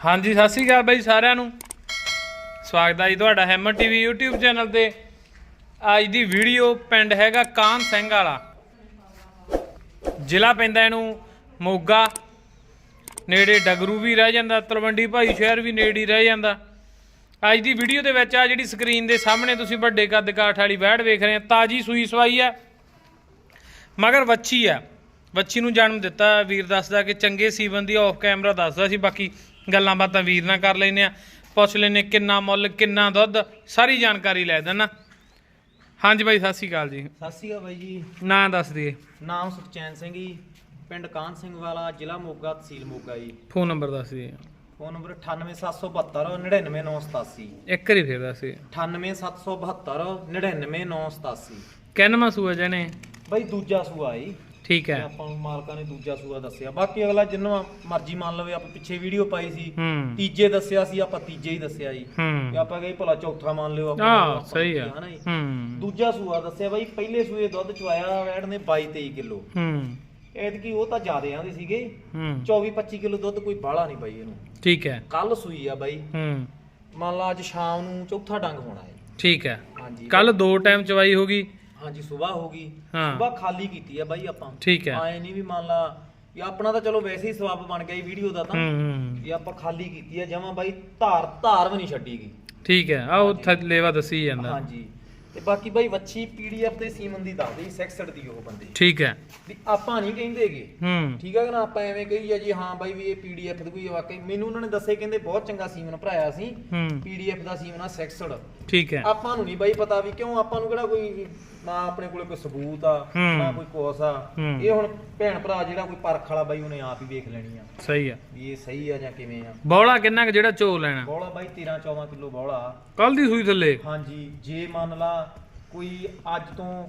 ਹਾਂਜੀ, ਸਤਿ ਸ਼੍ਰੀ ਅਕਾਲ ਬਾਈ ਸਾਰਿਆਂ ਨੂੰ। ਸਵਾਗਤ ਹੈ ਜੀ ਤੁਹਾਡਾ ਹੈਮਰ ਟੀਵੀ YouTube ਚੈਨਲ ਤੇ। ਅੱਜ ਦੀ ਵੀਡੀਓ ਪਿੰਡ ਹੈਗਾ ਕਾਨ ਸਿੰਘ ਵਾਲਾ। ਜ਼ਿਲ੍ਹਾ ਪੈਂਦਾ ਇਹਨੂੰ ਮੋਗਾ। ਨੇੜੇ ਡਗਰੂ ਵੀ ਰਹਿ ਜਾਂਦਾ, ਤਲਵੰਡੀ ਭਾਈ ਸ਼ਹਿਰ ਵੀ ਨੇੜੇ ਹੀ ਰਹਿ ਜਾਂਦਾ। ਅੱਜ ਦੀ ਵੀਡੀਓ ਦੇ ਵਿੱਚ ਆ ਜਿਹੜੀ ਸਕਰੀਨ ਦੇ ਸਾਹਮਣੇ ਤੁਸੀਂ ਵੱਡੇ ਕੱਦ ਕਾਠ ਵਾਲੀ ਵੈੜ ਵੇਖ ਰਹੇ ਆ, ਤਾਜੀ ਸੂਈ ਸਵਾਈ ਹੈ ਮਗਰ ਵੱਛੀ ਆ। ਵੱਛੀ ਨੂੰ ਜਨਮ ਦਿੱਤਾ, ਵੀਰ ਦੱਸਦਾ ਕਿ ਚੰਗੇ ਸੀਵਨ ਦੀ ਆਫ ਕੈਮਰਾ ਦੱਸਦਾ ਸੀ, ਬਾਕੀ ਗੱਲਾਂ ਬਾਤਾਂ ਵੀਰ ਨਾਲ ਕਰ ਲੈਨੇ ਆ। ਪੁੱਛ ਲੈਨੇ ਕਿੰਨਾ ਮੁੱਲ ਕਿੰਨਾ ਦੁੱਧ ਸਾਰੀ ਜਾਣਕਾਰੀ ਲੈ ਦੇਣਾ ਹਾਂਜੀ ਬਾਈ ਸਤਿ ਸ਼੍ਰੀ ਅਕਾਲ ਜੀ। ਸਤਿ ਸ਼੍ਰੀ ਅਕਾਲ ਬਾਈ ਜੀ। ਨਾਂ ਦੱਸ ਦਈਏ। ਨਾਮ ਸੁਖਚੈਨ ਸਿੰਘ ਜੀ ਪਿੰਡ ਕਾਨ ਸਿੰਘ ਵਾਲਾ ਜ਼ਿਲ੍ਹਾ ਮੋਗਾ ਤਹਿਸੀਲ ਮੋਗਾ ਜੀ। ਫੋਨ ਨੰਬਰ ਦੱਸ ਦਈਏ। ਫੋਨ ਨੰਬਰ 98772 99987 ਇੱਕ ਵਾਰੀ ਫੇਰ ਦੱਸ ਦਈਏ। 98772 99987 ਕਿੰਨਵਾਂ ਸੂਆ ਜਣੇ? ਬਾਈ ਦੂਜਾ ਸੂਆ ਜੀ। ਠੀਕ ਹੈ। ਆਪਾਂ ਨੂੰ ਮਾਲਕਾਂ ਨੇ ਦੂਜਾ ਸੂਆ ਦੱਸਿਆ। ਬਾਕੀ ਅਗਲਾ ਜਿੰਨਾ ਮਰਜ਼ੀ ਮੰਨ ਲਵੇ ਆਪਾਂ ਪਿੱਛੇ ਵੀਡੀਓ ਪਾਈ ਸੀ। ਹੂੰ। ਤੀਜੇ ਦੱਸਿਆ ਸੀ ਆਪਾਂ ਤੀਜੇ ਹੀ ਦੱਸਿਆ ਜੀ। ਤੇ ਹੂੰ ਆਪਾਂ ਕਹੀ ਭਲਾ ਚੌਥਾ ਮੰਨ ਲਿਓ ਆਪਾਂ ਆ ਆਪਾਂ ਸਹੀ ਆ ਹਨਾ ਜੀ। ਹੂੰ। ਦੂਜਾ ਸੂਆ ਦੱਸਿਆ ਬਾਈ ਪਹਿਲੇ ਸੂਏ ਦੁੱਧ ਚਵਾਇਆ ਵੈੜ ਨੇ 22 23 ਕਿਲੋ। ਹੂੰ। ਐਤਕੀ ਉਹ ਤਾਂ ਜ਼ਿਆਦੇ ਆਂਦੇ ਸੀਗੇ। ਹੂੰ। 24 25 ਕਿਲੋ ਦੁੱਧ ਕੋਈ ਬਾਹਲਾ ਨਹੀਂ ਬਾਈ ਇਹਨੂੰ। ਠੀਕ ਹੈ। ਕੱਲ ਸੂਈ ਆ ਬਾਈ। ਹੂੰ। ਮੰਨ ਲਾ ਅੱਜ ਸ਼ਾਮ ਨੂੰ ਚੌਥਾ ਡੰਗ ਹੋਣਾ ਹੈ। ਠੀਕ ਹੈ। ਹਾਂਜੀ। ਕੱਲ ਦੋ ਟਾਈਮ ਚਵਾਈ ਹੋ ਗਈ। ਹਾਂਜੀ ਸਵੇਰ ਹੋ ਗਈ। ਹਾਂ। ਸਵੇਰ ਖਾਲੀ ਕੀਤੀ ਆ ਬਾਈ ਆਪਾਂ। ਠੀਕ ਹੈ। ਆਏ ਨਹੀਂ ਵੀ ਮੰਨ ਲਾ ਇਹ ਆਪਣਾ ਤਾਂ ਚਲੋ ਵੈਸੇ ਹੀ ਸਵਾਬ ਬਣ ਗਿਆ ਇਹ ਵੀਡੀਓ ਦਾ ਤਾਂ। ਹੂੰ ਹੂੰ। ਇਹ ਆਪਾਂ ਖਾਲੀ ਕੀਤੀ ਆ ਜਮਾਂ ਬਾਈ ਧਾਰ ਧਾਰ ਵੀ ਨਹੀਂ ਛੱਡੀ ਗਈ। ਠੀਕ ਹੈ ਆ ਉਹ ਥੱਲੇਵਾ ਦੱਸੀ ਜਾਂਦਾ। ਹਾਂਜੀ। ਤੇ ਬਾਕੀ ਬਾਈ ਵੱਛੀ ਪੀਡੀਐਫ ਤੇ ਸੀਮਨ ਦੀ ਦੱਸਦੇ 66 ਦੀ ਉਹ ਬੰਦੇ। ਠੀਕ ਹੈ। ਵੀ ਆਪਾਂ ਨਹੀਂ ਕਹਿੰਦੇਗੇ ਹੂੰ। ਠੀਕ ਹੈ ਕਿ ਨਾ ਆਪਾਂ ਐਵੇਂ ਕਹੀ ਆ ਜੀ ਹਾਂ ਬਾਈ ਵੀ ਇਹ ਪੀਡੀਐਫ ਦੀ ਕੋਈ ਵਾਕਈ ਮੈਨੂੰ ਉਹਨਾਂ ਨੇ ਦੱਸੇ ਕਹਿੰਦੇ ਬਹੁਤ ਚੰਗਾ ਸੀਮਨ ਭਰਾਇਆ ਸੀ। ਹੂੰ। ਪੀਡੀਐਫ ਦਾ ਸੀਮਨ ਆ 66 ਠੀਕ ਹੈ। ਆਪਾਂ ਨੂੰ ਨਹੀਂ ਬਾਈ ਪਤਾ ਵੀ ਕਿਉਂ ਆਪਾਂ ਨੂੰ ਕਿਹੜਾ ਕੋਈ ਨਾ ਆਪਣੇ ਕੋਲੇ ਕੋਈ ਸਬੂਤ ਆ ਹੂੰ। ਨਾ ਕੋਈ ਕੋਸ ਆ। ਹੂੰ। ਇਹ ਹੁਣ ਭੈਣ ਭਰਾ ਜਿਹੜਾ ਕੋਈ ਪਰਖ ਵਾਲਾ ਬਾਈ ਉਹਨੇ ਆਪ ਹੀ ਵੇਖ ਲੈਣੀ ਆ। ਸਹੀ ਆ। ਵੀ ਇਹ ਸਹੀ ਆ ਜਾਂ ਕਿਵੇਂ ਆ। ਬੌਲਾ ਕਿੰਨਾ ਕੁ ਜਿਹੜਾ ਚੋ ਲੈਣਾ? ਬੌਲਾ ਬਾਈ 13 14 ਕਿਲੋ ਬੌਲਾ। ਕੱਲ ਦੀ ਸੂਈ ਥੱਲੇ? ਹਾਂਜੀ ਜੇ ਮੰਨ ਲਾ ਕੋਈ ਅੱਜ ਤੋਂ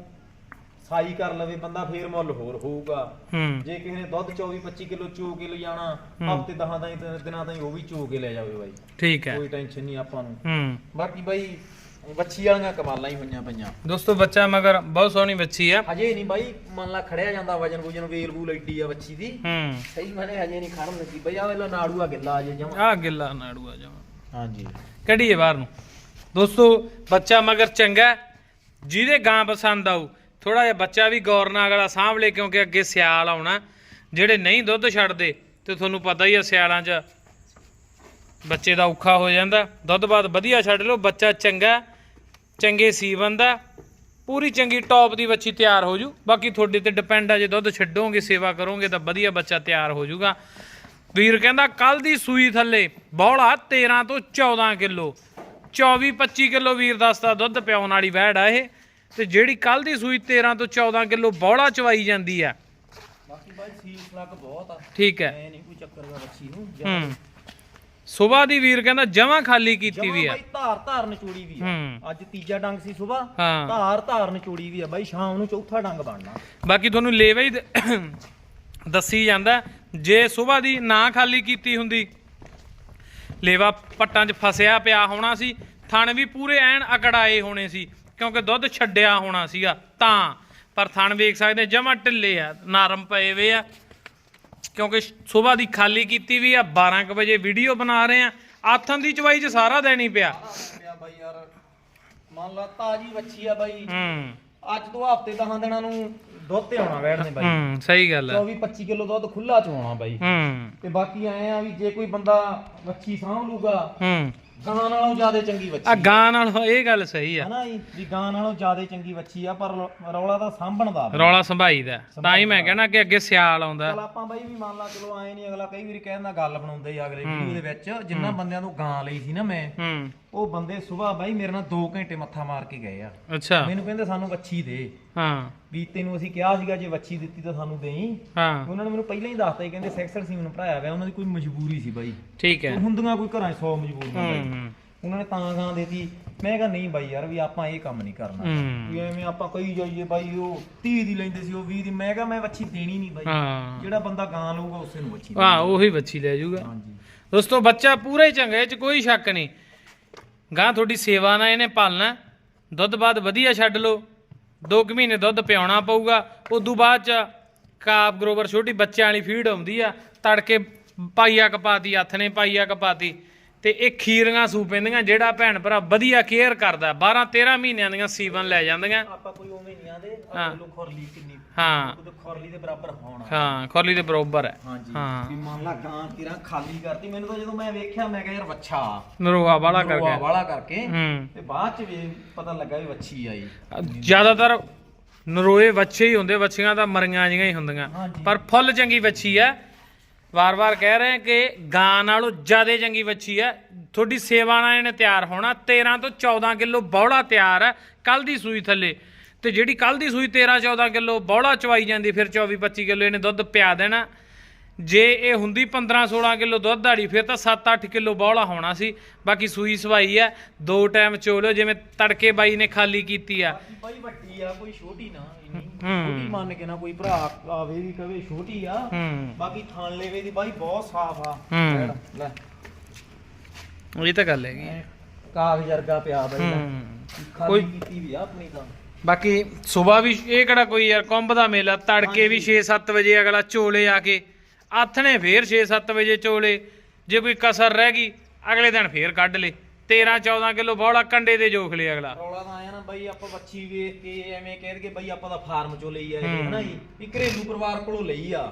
ਸਾਈ ਕਰ ਲਵੇ ਬੰਦਾ ਫੇਰ ਮੁੱਲ ਹੋਰ ਹੋਊਗਾ। ਹੂੰ। ਜੇ ਕਿਸੇ ਨੇ ਦੁੱਧ 24 25 ਕਿਲੋ ਚੋ ਕੇ ਲਿਜਾਣਾ। ਹਫ਼ਤੇ 10 ਦਾ ਦਿਨਾਂ ਤਾਈਂ ਉਹ ਵੀ ਚੋ ਕੇ ਲੈ ਜਾਵੇ ਬਾਈ। ਠੀਕ ਹੈ। ਕੋਈ ਟੈਨਸ਼ਨ ਨਹੀਂ ਆਪਾਂ ਨੂੰ। ਹੂੰ। ਬਾਕੀ ਬਾਈ ਵੱਛੀ ਵਾਲੀਆਂ ਕਮਾਲਾਂ ਹੀ ਹੋਈਆਂ ਪਈਆਂ। ਦੋਸਤੋ ਬੱਚਾ ਮਗਰ ਬਹੁਤ ਸੋਹਣੀ ਬੱਚੀ ਆ ਹਜੇ ਨਹੀਂ ਬਾਈ ਮੰਨ ਲਾ ਖੜਿਆ ਜਾਂਦਾ ਵਜਨ ਵੁਜਨ ਵੇਲ ਵੂਲ ਐਡੀ ਆ ਵੱਛੀ ਦੀ। ਹੂੰ। ਸਹੀ ਮਨੇ ਹਜੇ ਨਹੀਂ ਖੜਨ ਲੱਗੀ ਬਈ ਆ ਵੇਲਾ ਨਾੜੂਆ ਗਿੱਲਾ ਅਜੇ ਜਮਾ। ਆ ਗਿੱਲਾ ਨਾੜੂਆ ਜਾਵਾ ਹਾਂਜੀ। ਕੱਢੀਏ ਬਾਹਰ ਨੂੰ। ਦੋਸਤੋ ਬੱਚਾ ਮਗਰ ਚੰਗਾ। ਜਿਹਦੇ ਗਾਂ ਪਸੰਦ ਆਊ ਥੋੜਾ ਜਿਹਾ ਬੱਚਾ ਵੀ ਗੌਰ ਨਾਲ ਅਗਲਾ ਸਾਂਭ ਲੇ ਕਿਉਂਕਿ ਅੱਗੇ ਸਿਆਲ ਆਉਣਾ। ਜਿਹੜੇ ਨਹੀਂ ਦੁੱਧ ਛੱਡਦੇ, ਤੇ ਤੁਹਾਨੂੰ ਪਤਾ ਹੀ ਆ ਸਿਆਲਾਂ 'ਚ ਬੱਚੇ ਦਾ ਔਖਾ ਹੋ ਜਾਂਦਾ। ਦੁੱਧ ਬਾਅਦ ਵਧੀਆ ਛੱਡ ਲਓ, ਬੱਚਾ ਚੰਗਾ, ਚੰਗੇ ਸੀਵਨ ਦਾ, ਪੂਰੀ ਚੰਗੀ ਟੌਪ ਦੀ ਬੱਚੀ ਤਿਆਰ ਹੋ ਜੂ। ਬਾਕੀ ਤੁਹਾਡੇ ਤੇ ਡਿਪੈਂਡ ਆ, ਜੇ ਦੁੱਧ ਛੱਡੋਗੇ, ਸੇਵਾ ਕਰੋਗੇ, ਤਾਂ ਵਧੀਆ ਬੱਚਾ ਤਿਆਰ ਹੋ ਜੂਗਾ। ਵੀਰ ਕਹਿੰਦਾ ਕੱਲ ਦੀ ਸੂਈ ਥੱਲੇ ਬੌਲਾ 13 ਤੋਂ 14 ਕਿਲੋ। 24 25 ਕਿਲੋ ਵੀਰ ਦੱਸਦਾ ਦੁੱਧ ਪਿਆਉਣ ਵਾਲੀ ਵਹਿੜ ਆ ਇਹ। ਤੇ ਜਿਹੜੀ ਕੱਲ ਦੀ ਸੂਈ 13 ਤੋਂ 14 ਕਿਲੋ ਬੌਲਾ ਚਵਾਈ ਜਾਂਦੀ ਆ। ਬਾਕੀ ਬਾਈ ਸੀਸ ਲੱਗ ਬਹੁਤ ਆ। ਠੀਕ ਹੈ। ਨਹੀਂ ਕੋਈ ਚੱਕਰ ਦਾ ਵੱਛੀ ਨੂੰ ਹੂੰ। ਸਵੇਰ ਦੀ ਵੀਰ ਕਹਿੰਦਾ ਜਮਾਂ ਖਾਲੀ ਕੀਤੀ ਵੀ ਆ। ਬਾਈ ਧਾਰ ਧਾਰ ਨਿਚੋੜੀ ਵੀ ਆ। ਅੱਜ ਤੀਜਾ ਡੰਗ ਸੀ ਸਵੇਰ। ਧਾਰ ਧਾਰ ਨਿਚੋੜੀ ਵੀ ਆ ਬਾਈ ਸ਼ਾਮ ਨੂੰ ਚੌਥਾ ਡੰਗ ਬਣਨਾ। ਬਾਕੀ ਤੁਹਾਨੂੰ ਲੇਵਾ ਹੀ ਦੱਸੀ ਜਾਂਦਾ ਜੇ ਸਵੇਰ ਦੀ ਨਾ ਖਾਲੀ ਕੀਤੀ ਹੁੰਦੀ ਲੇਵਾ ਪੱਟਾਂ 'ਚ ਫਸਿਆ ਪਿਆ ਹੋਣਾ ਸੀ ਥਣ ਵੀ ਪੂਰੇ ਐਨ ਅਕੜਾਏ ਹੋਣੇ ਸੀ ਕਿਉਂਕਿ ਦੁੱਧ ਛੱਡਿਆ ਹੋਣਾ ਸੀਗਾ ਤਾਂ। ਪਰ ਥਣ ਵੇਖ ਸਕਦੇ ਜਮਾ ਢਿੱਲੇ ਆ ਨਰਮ ਪਏ ਵੇ ਆ। ਕਿਉਂਕਿ ਸਵੇਰ ਦੀ ਖਾਲੀ ਕੀਤੀ ਵੀ ਆ 12 ਕੁ ਵਜੇ ਵੀਡੀਓ ਬਣਾ ਰਹੇ ਆ। ਆਥਣ ਦੀ ਚਵਾਈ 'ਚ ਸਾਰਾ ਹੀ ਪਿਆ। ਪਿਆ ਬਾਈ ਯਾਰ। ਮੰਨ ਲਾ ਤਾਜੀ ਵੱਛੀ ਆ ਬਾਈ। ਹੂੰ। ਅੱਜ ਤੋਂ ਹਫ਼ਤੇ 10 ਦਿਨਾਂ ਨੂੰ ਦੁੱਧ ਤੇ ਆਉਣਾ ਵੈੜ ਨੇ ਬਾਈ। ਹੂੰ ਸਹੀ ਗੱਲ ਹੈ। 24 25 ਕਿਲੋ ਦੁੱਧ ਖੁੱਲਾ ਚੋਣਾ ਬਾਈ। ਹੂੰ। ਤੇ ਬਾਕੀ ਐ ਆ ਵੀ ਜੇ ਕੋਈ ਬੰਦਾ ਵੱਛੀ ਸਾਂਭ ਲੂਗਾ ਹੂੰ। ਗਾਂ ਨਾਲੋਂ ਜ਼ਿਆਦਾ ਚੰਗੀ ਆ ਵੱਛੀ ਗਾਂ ਨਾਲ ਇਹ ਗੱਲ ਸਹੀ ਆ। ਹਨਾ ਜੀ ਵੀ ਗਾਂ ਨਾਲੋਂ ਜ਼ਿਆਦਾ ਚੰਗੀ ਵੱਛੀ ਆ ਪਰ ਰੌਲਾ ਤਾਂ ਸਾਂਭਣ ਦਾ ਰੌਲਾ ਸੰਭਾਈਦਾ। ਤਾਂ ਹੀ ਮੈਂ ਕਹਿਣਾ ਕਿ ਅੱਗੇ ਸਿਆਲ ਆਉਂਦਾ। ਚਲ ਆਪਾਂ ਬਾਈ ਵੀ ਮੰਨ ਲਾ ਚਲੋ ਐ ਨਹੀਂ ਅਗਲਾ ਕਈ ਵਾਰੀ ਕਹਿੰਦਾ ਗੱਲ ਬਣਾਉਂਦੇ ਆ ਅਗਲੇ ਵੀਡੀਓ ਦੇ ਵਿੱਚ ਜਿੰਨਾ ਬੰਦਿਆਂ ਤੋਂ ਗਾਂ ਲਈ ਸੀ ਨਾ ਮੈਂ ਹੂੰ। ਉਹ ਬੰਦੇ ਸਵੇਰ ਬਾਈ ਮੇਰੇ ਨਾਲ 2 ਘੰਟੇ ਮੱਥਾ ਮਾਰ ਕੇ ਗਏ ਆ। ਅੱਛਾ। ਮੈਨੂੰ ਕਹਿੰਦੇ ਸਾਨੂੰ ਵੱਛੀ ਦੇ। ਹਾਂ। ਵੀ ਤੈਨੂੰ ਅਸੀਂ ਕਿਹਾ ਸੀਗਾ ਜੇ ਵੱਛੀ ਦਿੱਤੀ ਤਾਂ ਸਾਨੂੰ ਦੇਈ। ਹਾਂ। ਉਹਨਾਂ ਨੇ ਮੈਨੂੰ ਪਹਿਲਾਂ ਹੀ ਦੱਸਤਾ ਸੀ ਕਹਿੰਦੇ ਸੈਕਸਰ ਸੀ ਮੈਨੂੰ ਭਰਾਇਆ ਹੋਇਆ ਉਹਨਾਂ ਦੀ ਕੋਈ ਮਜਬੂਰੀ ਸੀ ਬਾਈ। ਠੀਕ ਹੈ। ਹੁੰਦੀਆਂ ਕੋਈ ਘਰਾਂ 'ਚ 100 ਮਜਬੂਰੀਆਂ ਬਾਈ। ਉਹਨਾਂ ਨੇ ਤਾਂ ਗਾਂ ਦੇਤੀ। ਮੈਂ ਕਿਹਾ ਨਹੀਂ ਬਾਈ ਯਾਰ ਵੀ ਆਪਾਂ ਇਹ ਕੰਮ ਨਹੀਂ ਕਰਨਾ। ਵੀ ਐਵੇਂ ਆਪਾਂ ਕਹੀ ਜਾਈਏ ਬਾਈ ਉਹ 30 ਦੀ ਲੈਂਦੇ ਸੀ ਉਹ 20 ਦੀ। ਮੈਂ ਕਿਹਾ ਮੈਂ ਵੱਛੀ ਦੇਣੀ ਨਹੀਂ ਬਾਈ। ਹਾਂ। ਜਿਹੜਾ ਬੰਦਾ ਗਾਂ ਲਊਗਾ ਉਸੇ ਨੂੰ ਵੱਛੀ ਹਾਂ ਉਹੀ ਬੱਚੀ ਲੈ ਜਾਊਗਾ। ਹਾਂਜੀ। ਦੋਸਤੋ ਬੱਚਾ ਪੂਰਾ ਹੀ ਚੰਗਾ ਇਹ ਚ ਕੋਈ ਸ਼ੱਕ ਨਹੀਂ। ਗਾਂ ਤੁਹਾਡੀ ਸੇਵਾ ਨਾਲ ਇਹਨੇ ਪਾਲਣਾ। ਦੁੱਧ ਬਾਅਦ ਵਧੀਆ ਛੱਡ ਲਓ। 2 ਕੁ ਮਹੀਨੇ ਦੁੱਧ ਪਿਆਉਣਾ ਪਊਗਾ ਉਦੋਂ ਬਾਅਦ ਚ ਕਾਪ ਗਰੋਵਰ ਛੋਟੀ ਬੱਚਿਆਂ ਵਾਲੀ ਫੀਡ ਆਉਂਦੀ ਆ ਤੜਕੇ ਪਾਈਆ ਕਪਾਤੀ ਹੱਥ ਨੇ ਪਾਈਆ ਕਪਾਤੀ ਤੇ ਇਹ ਖੀਰੀਆਂ ਸੂ ਪੈਂਦੀਆਂ ਜਿਹੜਾ ਭੈਣ ਭਰਾ ਵਧੀਆ ਕੇਅਰ ਕਰਦਾ 12 13 ਮਹੀਨਿਆਂ ਦੀਆਂ ਸੀਵਨ ਲੈ ਜਾਂਦੀਆਂ ਆਪਾਂ ਕੋਈ ਉਵੇਂ ਨਹੀਂ ਆਦੇ ਹਾਂ। ਖੁਰਲੀ ਕਿੰਨੀ ਹਾਂ। ਉਹਦੇ ਖੁਰਲੀ ਦੇ ਬਰਾਬਰ ਹੋਣਾ। ਹਾਂ ਖੋਲੀ ਦੇ ਬਰੋਬਰ ਹੈ। ਹਾਂਜੀ। ਹਾਂ। ਵੀ ਮੰਨ ਲਾ ਗਾਂ ਕਿਰਾਂ ਖਾਲੀ ਕਰਤੀ ਮੈਨੂੰ ਤਾਂ ਜਦੋਂ ਮੈਂ ਵੇਖਿਆ ਮੈਂ ਕਿਹਾ ਯਾਰ ਵੱਛਾ। ਨਰੋਆ ਵਾਲਾ ਨਰੋਆ ਕਰਕੇ। ਵਾਲਾ ਕਰਕੇ। ਹੂੰ। ਤੇ ਬਾਅਦ ਚ ਵੀ ਪਤਾ ਲੱਗਾ ਵੀ ਵੱਛੀ ਆਈ। ਜ਼ਿਆਦਾਤਰ ਨਰੋਏ ਵੱਛੇ ਹੀ ਹੁੰਦੇ ਵੱਛੀਆਂ ਤਾਂ ਮਰੀਆਂ ਜੀਆਂ ਹੀ ਹੁੰਦੀਆਂ। ਹਾਂਜੀ। ਪਰ ਫੁੱਲ ਚੰਗੀ ਵੱਛੀ ਹੈ। ਵਾਰ-ਵਾਰ ਕਹਿ ਰਹੇ ਹਾਂ ਕਿ ਗਾਂ ਨਾਲੋਂ ਜ਼ਿਆਦਾ ਚੰਗੀ ਵੱਛੀ ਹੈ। ਤੁਹਾਡੀ ਸੇਵਾ ਨਾਲ ਇਹਨੇ ਤਿਆਰ ਹੋਣਾ। 13 ਤੋਂ 14 ਕਿਲੋ ਬੌੜਾ ਤਿਆਰ ਹੈ। ਕੱਲ ਦੀ ਸੂਈ ਥੱਲੇ। ਤੇ ਜਿਹੜੀ ਕੱਲ ਦੀ ਸੂਈ 13 14 ਕਿਲੋ ਬੌੜਾ ਚਵਾਈ ਜਾਂਦੀ ਫਿਰ 24 25 ਕਿਲੋ ਇਹਨੇ ਦੁੱਧ ਪਿਆ ਦੇਣਾ। ਜੇ ਇਹ ਹੁੰਦੀ 15 16 ਕਿਲੋ ਦੁੱਧ ਵਾਲੀ ਫਿਰ ਤਾਂ 7-8 ਕਿਲੋ ਬੌਲਾ ਹੋਣਾ ਸੀ। ਬਾਕੀ ਸੂਈ ਸਵਾਈ ਹੈ ਦੋ ਟਾਈਮ ਚੋਲਿਓ ਜਿਵੇਂ ਤੜਕੇ ਬਾਈ ਨੇ ਖਾਲੀ ਕੀਤੀ ਆ। ਬਾਈ ਵੱਡੀ ਆ ਕੋਈ ਛੋਟੀ ਨਾ। ਛੋਟੀ ਮੰਨ ਕੇ ਨਾ ਕੋਈ ਭਰਾ ਆਵੇ ਵੀ ਕਵੇ ਛੋਟੀ ਆ। ਬਾਕੀ ਥਣ ਲੇਵੇ ਦੀ ਬਾਈ ਬਹੁਤ ਸਾਫ਼ ਆ। ਲੈ। ਇਹ ਤਾਂ ਗੱਲ ਹੈਗੀ। ਕਾਗਜ਼ ਵਰਗਾ ਪਿਆ ਬਾਈ ਕੋਈ- ਕੀਤੀ ਵੀ ਆ ਆਪਣੀ ਤਾਂ। ਬਾਕੀ ਸਵੇਰ ਵੀ ਇਹ ਕਿਹੜਾ ਕੋਈ ਯਾਰ ਕੁੰਭ ਦਾ ਮੇਲਾ ਤੜਕੇ ਵੀ 6-7 ਵਜੇ ਅਗਲਾ ਚੋਲੇ ਆ ਕੇ ਆਥਣੇ ਫੇਰ 6-7 ਵਜੇ ਚੋਲੇ ਜੇ ਕੋਈ ਕਸਰ ਰਹਿ ਗਈ ਅਗਲੇ ਦਿਨ ਫੇਰ ਕੱਢ ਲੇ। 13-14 ਕਿਲੋ ਬੌਲਾ ਕੰਡੇ ਦੇ ਜੋਖ ਲੇ ਅਗਲਾ। ਰੌਲਾ ਤਾਂ ਆਇਆ ਨਾ ਬਾਈ ਆਪਾਂ ਬੱਚੀ ਵੇਖ ਕੇ ਐਵੇਂ ਕਹਿ ਦਈਏ ਬਾਈ ਆਪਾਂ ਦਾ ਫਾਰਮ ਚੋਂ ਲਈ ਆ ਇਹ ਹੂੰ। ਹਨਾ ਜੀ? ਵੀ ਘਰੇਲੂ ਪਰਿਵਾਰ ਕੋਲੋਂ ਲਈ ਆ।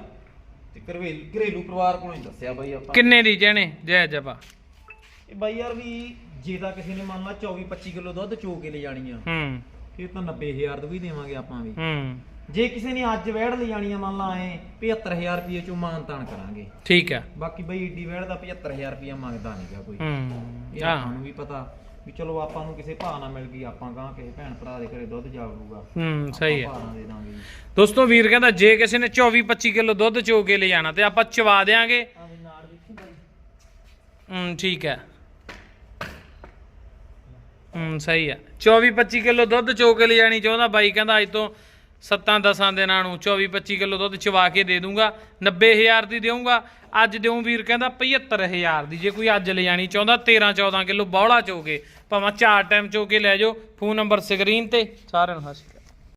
ਤੇ ਘਰੇਲੂ ਘਰੇਲੂ ਪਰਿਵਾਰ ਕੋਲੋਂ ਹੀ ਦੱਸਿਆ ਬਾਈ ਆਪਾਂ। ਕਿੰਨੇ ਦੀ ਜਣੇ? ਜੈ ਜਪਾ ਇਹ ਬਾਈ ਯਾਰ ਵੀ ਜੇ ਤਾਂ ਕਿਸੇ ਨੇ ਮੰਨ ਲਾ 24 25 ਕਿਲੋ ਦੁੱਧ ਚੋ ਕੇ ਲੈ ਜਾਣੀ ਆ। ਹੂੰ। ਫਿਰ ਤਾਂ 90000 ਦਾ ਵੀ ਦੇਵਾਂਗੇ ਆਪਾਂ ਵੀ। ਹੂੰ। ਜੇ ਕਿਸੇ ਨੇ ਅੱਜ ਵੈੜ ਲੈ ਜਾਣੀ ਆ ਮੰਨ ਲਾ ਐ 75000 ਰੁਪਏ ਚੋਂ ਮਾਨਤਾਨ ਕਰਾਂਗੇ। ਠੀਕ ਆ। ਬਾਕੀ ਬਈ ਏਡੀ ਵੈੜ ਦਾ 75000 ਰੁਪਏ ਮੰਗਦਾ ਨਹੀਂਗਾ ਕੋਈ। ਹੂੰ। ਇਹ ਆਪਾਂ ਨੂੰ ਵੀ ਪਤਾ ਵੀ ਚਲੋ ਆਪਾਂ ਨੂੰ ਕਿਸੇ ਭਾਅ ਨਾਲ ਮਿਲ ਗਈ ਆਪਾਂ ਗਾਂ ਕਿਸੇ ਭੈਣ ਭਰਾ ਦੇ ਘਰੇ ਦੁੱਧ ਜਾਊਗਾ ਹੂੰ ਸਹੀ ਹੈ ਭਾਅ ਦੇ ਦਾਂਗੇ ਦੋਸਤੋ ਵੀਰ ਕਹਿੰਦਾ ਜੇ ਕਿਸੇ ਨੇ 24 25 ਕਿਲੋ ਦੁੱਧ ਚੋ ਕੇ ਲੈ ਜਾਣਾ ਤੇ ਆਪਾਂ ਚਵਾ ਦੇਾਂਗੇ ਹੂੰ ਠੀਕ ਹੈ ਹੂੰ, ਸਹੀ ਆ। 24 25 ਕਿਲੋ ਦੁੱਧ ਚੋ ਕੇ ਲੈ ਜਾਣੀ ਚਾਹੁੰਦਾ। ਬਾਈ ਕਹਿੰਦਾ, ਅੱਜ ਤੋਂ 7-10 ਦਿਨਾਂ ਨੂੰ 24 25 ਕਿਲੋ ਦੁੱਧ ਚਵਾ ਕੇ ਦੇ ਦੂੰਗਾ। 90000 ਦੀ ਦੇਊਂਗਾ। ਅੱਜ ਦਿਉਂ ਵੀਰ ਕਹਿੰਦਾ 75000 ਦੀ। ਜੇ ਕੋਈ ਅੱਜ ਲੈ ਜਾਣੀ ਚਾਹੁੰਦਾ 13 14 ਕਿਲੋ ਬੌਲਾ ਚੋ ਕੇ, ਭਾਵੇਂ ਚਾਰ ਟਾਈਮ ਚੋ ਕੇ ਲੈ ਜਾਓ। ਫੋਨ ਨੰਬਰ ਸਕਰੀਨ ਤੇ। ਸਾਰਿਆਂ ਨੂੰ ਹੱਸ